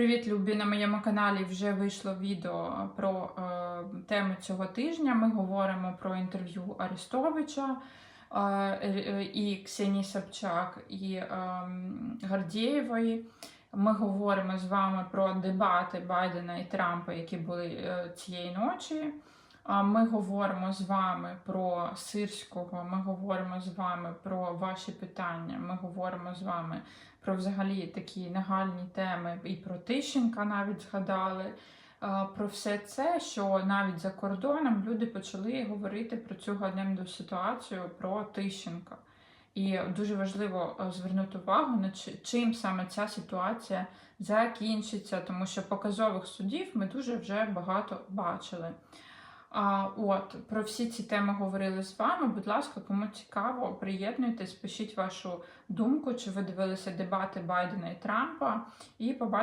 Привіт, любі! На моєму каналі вже вийшло відео про е, тему цього тижня. Ми говоримо про інтерв'ю Арестовича е, е, і Ксенії Собчак і е, Гордєєвої. Ми говоримо з вами про дебати Байдена і Трампа, які були е, цієї ночі. Ми говоримо з вами про сирського, ми говоримо з вами про ваші питання. Ми говоримо з вами про взагалі такі нагальні теми і про Тищенка навіть згадали. Про все це, що навіть за кордоном люди почали говорити про цю ганебну ситуацію про Тищенка. І дуже важливо е, звернути увагу на чим саме ця ситуація закінчиться, тому що показових судів ми дуже вже багато бачили. А, от про всі ці теми говорили з вами. Будь ласка, кому цікаво, приєднуйтесь, пишіть вашу думку, чи ви дивилися дебати Байдена і Трампа, і побачите.